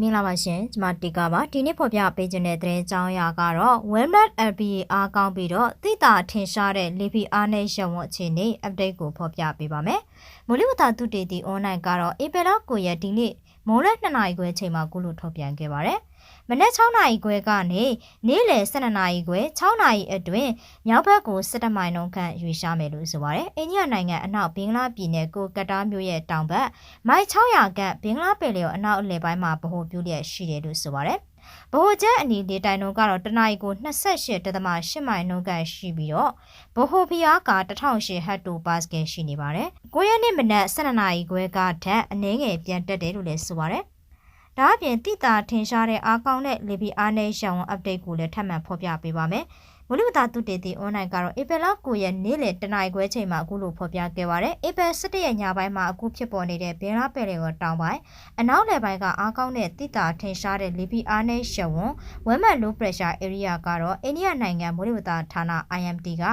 မင်္ဂလာပါရှင်ကျွန်မတီကာပါဒီနေ့ဖော်ပြပေးခြင်းတဲ့သတင်းကြောင်းအရာကတော့ Wellmat LPA အားကောင်းပြီးတော့သိတာထင်ရှားတဲ့ Lipi အားနဲ့ရုံဝအခြေအနေ update ကိုဖော်ပြပေးပါမယ်။မိုးလေဝသသုတေသီ online ကတော့ April 9ရက်ဒီနေ့ မိုးလ2နာရီခွဲအချိန်မှာကုလို့ထုတ်ပြန်ခဲ့ပါတယ်။မနက်6နာရီခွဲကနေနေ့လယ်12နာရီခွဲ6နာရီအတွင်းမြောက်ဘက်ကို17မိုင်နှုန်းခန့်ရွေ့ရှားမယ်လို့ဆိုပါတယ်။အိန္ဒိယနိုင်ငံအနောက်ဘင်္ဂလားပြည်နယ်ကိုကတားမြို့ရဲ့တောင်ဘက်မိုင်600ခန့်ဘင်္ဂလားပင်လယ်အနောက်အလယ်ပိုင်းမှာဗဟိုပြုလျက်ရှိတယ်လို့ဆိုပါတယ်။ ဗဟိုချက်အနီလေတိုင်နှုန်းကတော့တနအီကို28.8မိုင်နှုန်းကရှိပြီးတော့ဗဟိုဖျားက1008ဟက်တိုပါစကယ်ရှိနေပါတယ်။9ရက်နေ့မနက်12နာရီခွဲကထက်အနည်းငယ်ပြန်တက်တယ်လို့လည်းဆိုပါတယ်။ဒါအပြင်တိတာထင်ရှားတဲ့အားကောင်းတဲ့လေပီအားနဲ့ရှောင်း update ကိုလည်းထပ်မံဖော်ပြပေးပါမယ်။ မိုးလေဝသသုတေသီ online ကတော့ဧပြီလ9ရက်နေ့လယ်တနာရီခွဲချိန်မှာအခုလိုဖော်ပြခဲ့ပါတယ်။ဧပြီ17ရက်ညပိုင်းမှာအခုဖြစ်ပေါ်နေတဲ့ဘင်လာပယ်လယ်ကိုတောင်ပိုင်းအနောက်လယ်ပိုင်းကအားကောင်းတဲ့တိတာထင်ရှားတဲ့လေပီအားနဲ့ရှောင်းဝမ်မတ် low pressure area ကတော့အိန္ဒိယနိုင်ငံမိုးလေဝသဌာန IMD က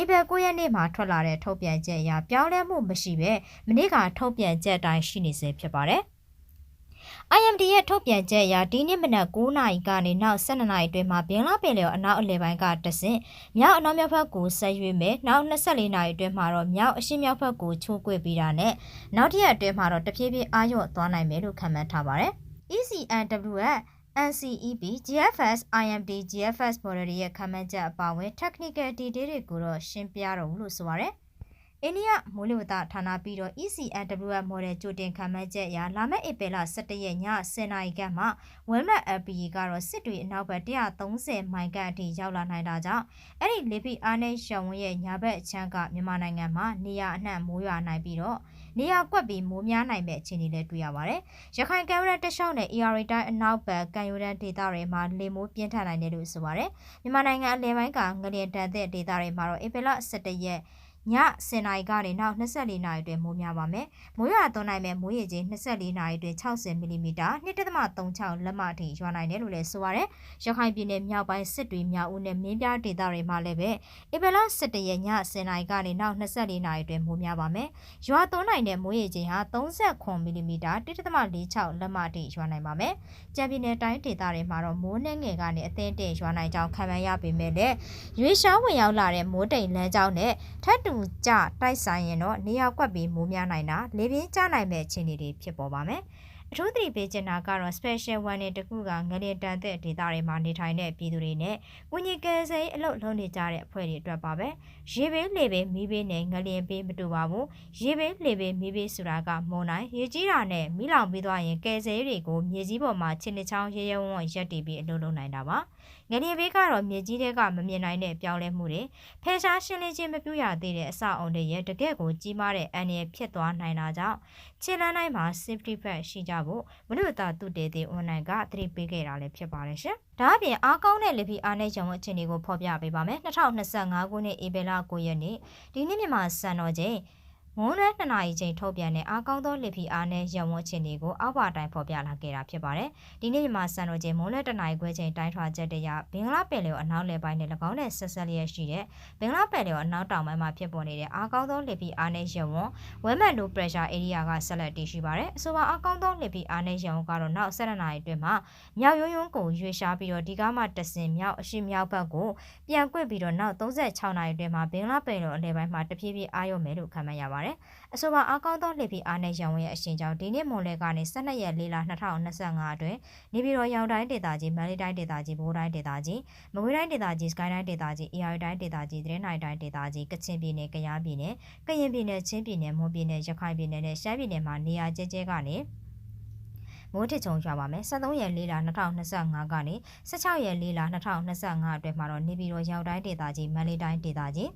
ဧပြီ9ရက်နေ့မှာထွက်လာတဲ့ထုတ်ပြန်ချက်အရပြောင်းလဲမှုမရှိဘဲမနေ့ကထုတ်ပြန်ချက်အတိုင်းရှိနေစေဖြစ်ပါတယ်။ IMD ရဲ့ထုတ်ပြန်ချက်အရဒီနေ့မနက်9နာရီကနေနောက်12နာရီအတွင်းမှာဘင်္ဂလားပင်လယ်အနောက်အလယ်ပိုင်းကတဆင့်မြောက်အနောက်မြောက်ဘက်ကိုဆက်ရွေးမယ်နောက်24နာရီအတွင်းမှာတော့မြောက်အရှေ့မြောက်ဘက်ကိုချိုးကွေ့ပြီးတာနဲ့နောက်တစ်ရက်အတွင်းမှာတော့တဖြည်းဖြည်းအာရုံသွားနိုင်မယ်လို့ခန့်မှန်းထားပါတယ် ECNW ရဲ့ NCEB GFS IMD GFS model ရဲ့ခန့်မှန်းချက်အပါအဝင် technical detail တွေကိုတော့ရှင်းပြတော့ဘူးလို့ဆိုပါတယ် အိန္ဒိယမိုးလေဝသဌာနပြီးတော့ ECNWF model ကြိုတင်ခံမှန်းချက်အရလာမယ့်ဧပြီလ17ရက်ည10:00နာရီခန့်မှာ Wellmat LPE ကတော့စစ်တွေအနောက်ဘက်130မိုင်ခန့်အထိရောက်လာနိုင်တာကြောင့်အဲ့ဒီလေဖိအားနဲ့ရှောင်းဝင်းရဲ့ညာဘက်အချမ်းကမြန်မာနိုင်ငံမှာနေရအနှံ့မိုးရွာနိုင်ပြီးတော့နေရာကွက်ပြီးမိုးများနိုင်မဲ့အခြေအနေလည်းတွေ့ရပါတယ်။ရခိုင်ကမ်းရိုးတန်းတလျှောက်နဲ့ AR တိုင်းအနောက်ဘက်ကမ်းရိုးတန်းဒေသတွေမှာလေမိုးပြင်းထန်နိုင်တယ်လို့ဆိုပါတယ်။မြန်မာနိုင်ငံအလယ်ပိုင်းကငလျင်တန်တဲ့ဒေသတွေမှာတော့ဧပြီလ17ရက် ည10နာရီကနေနောက်24နာရီအတွင်းမိုးများပါမယ်။မိုးရွာသွန်းနိုင်မဲ့မိုးရေချိန်24နာရီအတွင်း60မီလီမီတာ2.36လက်မအထိရွာနိုင်တယ်လို့လည်းဆိုပါရယ်။ရခိုင်ပြည်နယ်မြောက်ပိုင်းစစ်တွေမြောက်ဦးနဲ့မင်းပြားဒေသတွေမှာလည်းပဲဧပြီလ17ရက်ည10နာရီကနေနောက်24နာရီအတွင်းမိုးများပါမယ်။ရွာသွန်းနိုင်တဲ့မိုးရေချိန်ဟာ39မီလီမီတာ1.46လက်မအထိရွာနိုင်ပါမယ်။ကြံပြည်နယ်တိုင်းဒေသတွေမှာတော့မိုးနှဲငယ်ကနေအသင်းတင်ရွာနိုင်ကြောင်းခံမှန်းရပေမဲ့လည်းရွေးရှောင်းဝင်ရောက်လာတဲ့မိုးတိမ်လမ်းကြောင်းနဲ့ထပ်တူကြတိုက်ဆိုင်ရင်တော့နေရာကွက်ပြီးမိုးများနိုင်တာလေပြင်းကျနိုင်မဲ့အခြေအနေတွေဖြစ်ပေါ်ပါမယ်။အထူးသတိပေးချင်တာကတော့ special one နဲ့တခုကငလျင်တန်တဲ့ဒေသတွေမှာနေထိုင်တဲ့ပြည်သူတွေနဲ့ဝิญဉ်ကယ်ဆယ်အလုပ်လုပ်နေကြတဲ့အဖွဲ့တွေအတွက်ပါပဲရေဘေးလေဘေးမီးဘေးနဲ့ငလျင်ဘေးမတူပါဘူးရေဘေးလေဘေးမီးဘေးဆိုတာကမုန်တိုင်းရေကြီးတာနဲ့မိလောင်ပြီးသွားရင်ကယ်ဆယ်တွေကိုမြေကြီးပေါ်မှာခြေနှချောင်းရဲရဲဝံ့ဝံ့ရက်တည်ပြီးအလုပ်လုပ်နိုင်တာပါ ငလျင်ဘေးကတော့မြေကြီးတွေကမမြင်နိုင်တဲ့ပြောင်းလဲမှုတွေဖယ်ရှားရှင်းလင်းခြင်းမပြုရသေးတဲ့အဆောက်အုံတွေရဲ့တကယ့်ကိုကြီးမားတဲ့အန္တရာယ်ဖြစ်သွားနိုင်တာကြောင့်ခြေလမ်းတိုင်းမှာ safety belt ရှိကြဖို့မနုဿာတုတေသေး online ကသတိပေးခဲ့တာလည်းဖြစ်ပါတယ်ရှင်။ဒါအပြင်အားကောင်းတဲ့လေပီအားနဲ့ရုံအခြေအနေကိုဖော်ပြပေးပါမယ်။2025ခုနှစ်ဧပြီလ9ရက်နေ့ဒီနေ့မြန်မာစံတော်ချိန် မွန်းလွဲ2နာရီချိန်ထုတ်ပြန်တဲ့အားကောင်းသောလက်ဖီအားနဲ့ရဝန်းချင်းတွေကိုအောက်ပါတိုင်းဖော်ပြလာခဲ့တာဖြစ်ပါတယ်။ဒီနေ့မှာစံတော်ချိန်မွန်းလွဲ2နာရီခွဲချိန်တိုင်းထွာချက်တရဘင်္ဂလားပင်လယ်အနောက်လယ်ပိုင်းနဲ့၎င်းနဲ့ဆက်ဆက်လျက်ရှိတဲ့ဘင်္ဂလားပင်လယ်အနောက်တောင်ပိုင်းမှာဖြစ်ပေါ်နေတဲ့အားကောင်းသောလက်ဖီအားနဲ့ရဝန်းဝဲမန်လို pressure area ကဆက်လက်တည်ရှိပါတယ်။အဆိုပါအားကောင်းသောလက်ဖီအားနဲ့ရဝန်းကတော့နောက်7နာရီအတွင်းမှာမြောက်ရုံရုံကိုရွေရှားပြီးတော့ဒီကမှတဆင်မြောက်အရှိမြောက်ဘက်ကိုပြန်ကွက်ပြီးတော့နောက်36နာရီအတွင်းမှာဘင်္ဂလားပင်လယ်အလယ်ပိုင်းမှာတဖြည်းဖြည်းအားရုံမယ်လို့ခန့်မှန်းရပါတယ်။အဆိုပါအားကောင်းသောလှေဖီအားနဲ့ရောင်ဝင်းရဲ့အရှင်ကြောင့်ဒီနေ့မွန်လဲကနေ12ရက်4လ2025အတွင်းနေပြည်တော်ရောင်တိုင်းဒေသကြီးမန္တလေးတိုင်းဒေသကြီးဘိုးတိုင်းဒေသကြီးမကွေးတိုင်းဒေသကြီးစကိုင်းတိုင်းဒေသကြီးအေရီတိုင်းဒေသကြီးတရင်နိုင်တိုင်းဒေသကြီးကချင်ပြည်နယ်ကယားပြည်နယ်ကရင်ပြည်နယ်ချင်းပြည်နယ်မွန်ပြည်နယ်ရခိုင်ပြည်နယ်နဲ့ရှမ်းပြည်နယ်မှာနေရာကျဲကျဲကနေမိုးထချုံရွာပါမယ်73ရက်4လ2025ကနေ16ရက်4လ2025အတွင်းမှာတော့နေပြည်တော်ရောက်တိုင်းဒေသကြီးမန္တလေးတိုင်းဒေသကြီး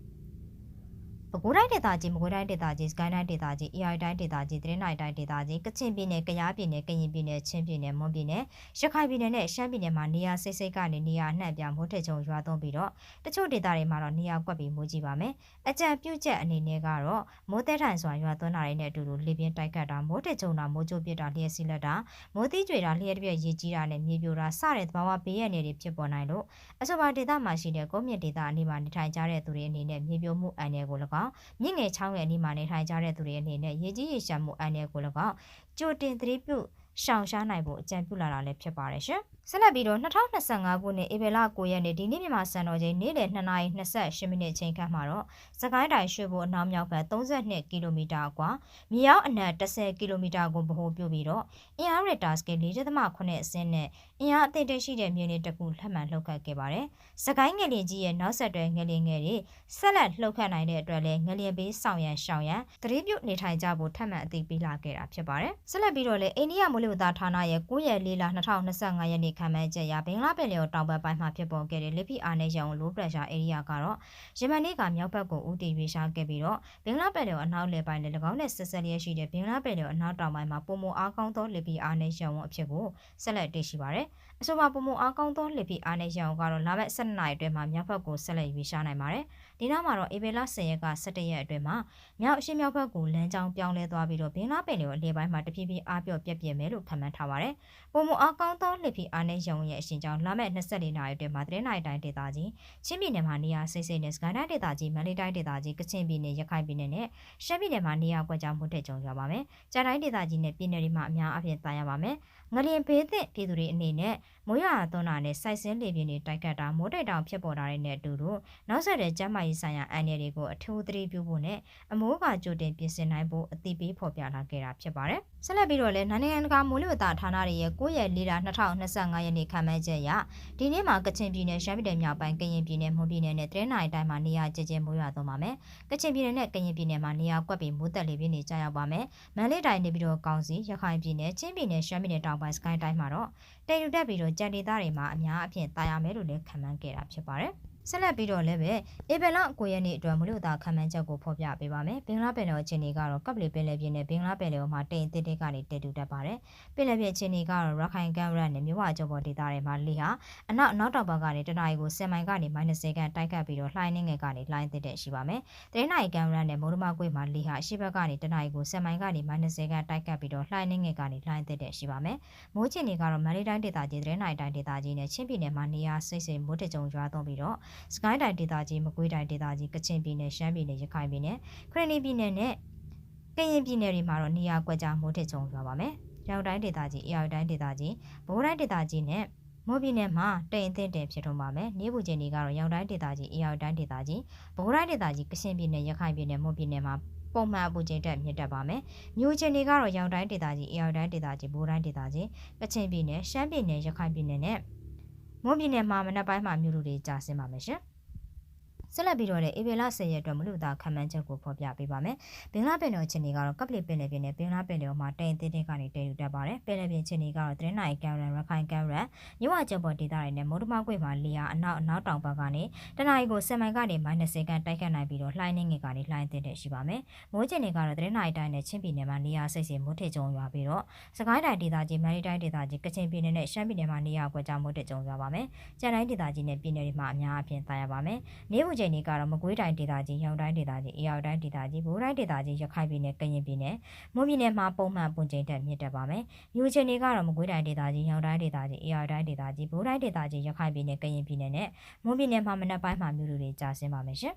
ပဲခူးတိုင်းဒေသကြီးမကွေးတိုင်းဒေသကြီးစကိုင်းတိုင်းဒေသကြီးအေရီတိုင်းဒေသကြီးတရင်နိုင်တိုင်းဒေသကြီးကချင်ပြည်နယ်ကယားပြည်နယ်ကရင်ပြည်နယ်ချင်းပြည်နယ်မွန်ပြည်နယ်ရခိုင်ပြည်နယ်နဲ့ရှမ်းပြည်နယ်မှာနေရာစိတ်စိတ်ကနေနေရာအနှံ့ပြမိုးထချုံရွာသွန်းပြီးတော့တချို့ဒေသတွေမှာတော့နေရာကွက်ပြီးမိုးကြီးပါမယ်အကြံပြုချက်အနေနဲ့ကတော့မိုးတဲထိုင်စွာရွာသွန်းတာတွေနဲ့အတူတူလေပြင်းတိုက်ခတ်တာမိုးထချုံတာမိုးကြိုးပစ်တာလျှက်စီးလက်တာမိုးသီးကြွေတာလျှက်တပြက်ရေကြီးတာနဲ့မြေပြိုတာစတဲ့သဘာဝဘေးရန်တွေဖြစ်ပေါ်နိုင်လို့အဆိုပါဒေသမှာရှိတဲ့ကုန်းမြင့်ဒေသအနီးမှာနေထိုင်ကြတဲ့သူတွေအနေနဲ့မြေပြိုမှုအန္တရာယ်ကို၎င်းမြင့်ငယ်ချောင်းရဲ့အနီးမှာနေထိုင်ကြတဲ့သူတွေအနေနဲ့ရေကြီးရေရှမ်းမှုအန္တရာယ်ကို၎င်းကြိုတင်သတိပြု ရှောင်ရှားနိုင်ဖို့အကြံပြုလာတာလည်းဖြစ်ပါတယ်ရှင်။ဆက်လက်ပြီးတော့2025ခုနှစ်ဧပြီလ9ရက်နေ့ဒီနေ့မြန်မာစံတော်ချိန်နေ့လယ်2:28မိနစ်ချိန်ခန့်မှာတော့စကိုင်းတိုင်းရွှေဘိုအနောက်မြောက်ဘက်32ကီလိုမီတာအကွာမြေရောက်အနက်10ကီလိုမီတာကိုဗဟိုပြုပြီးတော့အင်အားရတာစကေ4.8အဆင့်နဲ့အင်အားအသင့်တရှိတဲ့မြေနေတစ်ခုလှပ်မှန်လှုပ်ခတ်ခဲ့ပါတယ်။စကိုင်းငလင်ကြီးရဲ့နောက်ဆက်တွဲငလင်ငယ်တွေဆက်လက်လှုပ်ခတ်နိုင်တဲ့အတွက်လည်းငလင်ဘေးဆောင်ရန်ရှောင်ရန်သတိပြုနေထိုင်ကြဖို့ထပ်မံအသိပေးလာခဲ့တာဖြစ်ပါတယ်။ဆက်လက်ပြီးတော့လည်းအိန္ဒိယမိုးလေဝသဌာနရဲ့9ရက်4လ2025ရက်နေ့ခန့်မှန်းချက်အရဘင်္ဂလားပင်လယ်တောင်ဘက်ပိုင်းမှာဖြစ်ပေါ်ခဲ့တဲ့လေဖိအားနည်းရောင် low pressure area ကတော့ယမန်နေ့ကမြောက်ဘက်ကိုဦးတည်ရွေးရှားခဲ့ပြီးတော့ဘင်္ဂလားပင်လယ်အနောက်လယ်ပိုင်းနဲ့၎င်းနဲ့ဆက်ဆက်လျက်ရှိတဲ့ဘင်္ဂလားပင်လယ်အနောက်တောင်ပိုင်းမှာပုံမအားကောင်းသောလေဖိအားနည်းရောင်အဖြစ်ကိုဆက်လက်တွေ့ရှိပါတယ်။အဆိုပါပုံမအားကောင်းသောလေဖိအားနည်းရောင်ကတော့လာမယ့်12နှစ်အတွင်းမှာမြောက်ဘက်ကိုဆက်လက်ရွေးရှားနိုင်ပါတယ်။ ဒီနောက်မှာတော့ဧပြီလ10ရက်က17ရက်အတွင်းမှာမြောက်အရှေ့မြောက်ဘက်ကိုလမ်းကြောင်းပြောင်းလဲသွားပြီးတော့ဘင်္ဂလားပင်လယ်အလယ်ပိုင်းမှာတဖြည်းဖြည်းအားပြော့ပြက်ပြက်မယ်လို့ခန့်မှန်းထားပါတယ်။ပုံမအားကောင်းသောလေဖိအားနည်းရောင်ရဲ့အရှင်ကြောင့်လာမယ့်24နာရီအတွင်းမှာသတင်းနိုင်တိုင်းဒေသကြီးချင်းပြည်နယ်မှာနေရာစိတ်စိတ်နဲ့စကိုင်းတိုင်းဒေသကြီးမန္တလေးတိုင်းဒေသကြီးကချင်ပြည်နယ်ရခိုင်ပြည်နယ်နဲ့ရှမ်းပြည်နယ်မှာနေရာကွက်ကြောင်မှုတဲ့ကြုံရပါမယ်။ကြာတိုင်းဒေသကြီးနဲ့ပြည်နယ်တွေမှာအများအပြားတာရပါမယ်။ငလျင်ဘေးသင့်ပြည်သူတွေအနေနဲ့မိုးရွာသွန်းတာနဲ့စိုက်စင်းလေပြင်းတွေတိုက်ခတ်တာမိုးတိတ်တောင်ဖြစ်ပေါ်တာတွေနဲ့အတူတူနောက်ဆက်တဲ့ကျန်းမာရေးဆိုင်ရာအန္တရာယ်တွေကိုအထူးသတိပြုဖို့နဲ့အမိုးကကြိုတင်ပြင်ဆင်နိုင်ဖို့အသိပေးဖော်ပြလာခဲ့တာဖြစ်ပါတယ်။ဆက်လက်ပြီးတော့လည်းနိုင်ငံတကာမိုးလေဝသဌာနတွေရဲ့9ရက်၄လ2025ရက်နေ့ခန့်မှန်းချက်အရဒီနေ့မှာကချင်ပြည်နယ်ရှမ်းပြည်နယ်မြောက်ပိုင်းကရင်ပြည်နယ်မွန်ပြည်နယ်နဲ့တရင်းနိုင်တိုင်းမှာနေရာကျကျမိုးရွာသွန်းပါမယ်။ကချင်ပြည်နယ်နဲ့ကရင်ပြည်နယ်မှာနေရာကွက်ပြီးမိုးတက်လေပြင်းတွေကြာရောက်ပါမယ်။မန္တလေးတိုင်းနေပြီးတော့ကောင်းစီရခိုင်ပြည်နယ်ချင်းပြည်နယ်ရှမ်းပြည်နယ်တောင်ပိုင်းစကိုင်းတိုင်းမှာတော့တည်ယူတက်ပြီးတော့ကြံဒေသတွေမှာအများအပြားတာယာမယ်လို့လည်းခန့်မှန်းခဲ့တာဖြစ်ပါတယ်။ ဆက်လက်ပြီးတော့လည်းပဲဧပြီလ9ရက်နေ့အတွက်မလို့သာခံမှန်းချက်ကိုဖော်ပြပေးပါမယ်။ဘင်္ဂလားပင်လယ်အခြေအနေကတော့ကပ်ပလီပင်လယ်ပြင်နဲ့ဘင်္ဂလားပင်လယ်မှာတိမ်တစ်တစ်ကနေတည်တူတတ်ပါတယ်။ပင်လယ်ပြင်အခြေအနေကတော့ရခိုင်ကမ်းရိုးနဲ့မြဝကျော်ပေါ်ဒေသတွေမှာလေဟာအနောက်နောက်တောင်ဘက်ကနေတနအီကို10မိုင်ကနေ -10 ခန့်တိုက်ခတ်ပြီးတော့လှိုင်းနှင်းငယ်ကနေလှိုင်းတစ်တဲ့ရှိပါမယ်။တရင်းနိုင်ကမ်းရိုးနဲ့မိုးရမကွေ့မှာလေဟာအရှိဘက်ကနေတနအီကို10မိုင်ကနေ -10 ခန့်တိုက်ခတ်ပြီးတော့လှိုင်းနှင်းငယ်ကနေလှိုင်းတစ်တဲ့ရှိပါမယ်။မိုးချင်တွေကတော့မန္တလေးတိုင်းဒေသကြီးတရင်းနိုင်တိုင်းဒေသကြီးနဲ့ချင်းပြည်နယ်မှာနေရာစိတ်စိမ်မိုးတကြုံရွာသွန်းပြီးတော့စကိုင်းတိုင်းဒေသကြီးမကွေးတိုင်းဒေသကြီးကချင်ပြည်နယ်ရှမ်းပြည်နယ်ရခိုင်ပြည်နယ်ခရနီပြည်နယ်နဲ့ကရင်ပြည်နယ်တွေမှာတော့နေရာကွက်ကြားမိုးထစ်ချုံရွာပါမယ်။ရောင်တိုင်းဒေသကြီးအရာတိုင်းဒေသကြီးဘိုးတိုင်းဒေသကြီးနဲ့မော်ပြည်နယ်မှာတိမ်အထင်းတင်ဖြစ်ထုံပါမယ်။နေပူကျင်တွေကတော့ရောင်တိုင်းဒေသကြီးအရာတိုင်းဒေသကြီးဘိုးတိုင်းဒေသကြီးကချင်ပြည်နယ်ရခိုင်ပြည်နယ်မော်ပြည်နယ်မှာပုံမှန်အပူချိန်တက်မြင့်တက်ပါမယ်။မြို့ချင်းတွေကတော့ရောင်တိုင်းဒေသကြီးအရာတိုင်းဒေသကြီးဘိုးတိုင်းဒေသကြီးကချင်ပြည်နယ်ရှမ်းပြည်နယ်ရခိုင်ပြည်နယ်နဲ့ မွန်ပြည်နယ်မှာမနက်ပိုင်းမှာမြို့လူတွေကြာဆင်းပါမယ်ရှင်။ ဆက်လက်ပြီးတော့လည်းဧပြီလ10ရက်အတွက်မလူသားခံမှန်းချက်ကိုဖော်ပြပေးပါမယ်။ဘင်္ဂလားပင်လယ်ချင်းတွေကတော့ကပ်ပလီပင်လယ်ပြင်နဲ့ဘင်္ဂလားပင်လယ်မှာတိမ်တင်းတင်းကနေတည်ယူတတ်ပါတယ်။ပင်လယ်ပြင်ချင်းတွေကတော့သတင်းနိုင်ကံရန်ရခိုင်ကံရန်မြဝကျပေါ်ဒေသတွေနဲ့မိုးတမကွေ့မှာလီယာအနောက်အနောက်တောင်ဘက်ကနေတနအီကို10မိုင်ကနေ -10 ခန့်တိုက်ခတ်နိုင်ပြီးတော့လှိုင်းနှင်းငယ်ကနေလှိုင်းတင်းတဲ့ရှိပါမယ်။မိုးချင်းတွေကတော့သတင်းနိုင်တိုင်းနဲ့ချင်းပြည်နယ်မှာနေရာစိတ်စိမ်မိုးထစ်ကြုံရွာပြီးတော့စကိုင်းတိုင်းဒေသကြီးမန္တလေးတိုင်းဒေသကြီးကချင်ပြည်နယ်နဲ့ရှမ်းပြည်နယ်မှာနေရာကွက်ကြားမိုးထစ်ကြုံရွာပါမယ်။ကျန်တိုင်းဒေသကြီးနဲ့ပြည်နယ်တွေမှာအများအပြားတာရပါမယ်။နေဦးချိန်တွေကတော့မကွေးတိုင်းဒေသကြီး၊ရောင်တိုင်းဒေသကြီး၊အေရောက်တိုင်းဒေသကြီး၊ဘိုးတိုင်းဒေသကြီး၊ရခိုင်ပြည်နယ်၊ကရင်ပြည်နယ်၊မွန်ပြည်နယ်မှာပုံမှန်ပုံချိန်တက်မြင့်တက်ပါမယ်။မြို့ချင်းတွေကတော့မကွေးတိုင်းဒေသကြီး၊ရောင်တိုင်းဒေသကြီး၊အေရောက်တိုင်းဒေသကြီး၊ဘိုးတိုင်းဒေသကြီး၊ရခိုင်ပြည်နယ်၊ကရင်ပြည်နယ်နဲ့မွန်ပြည်နယ်မှာမနက်ပိုင်းမှာမြို့လူတွေကြာဆင်းပါမယ်ရှင်။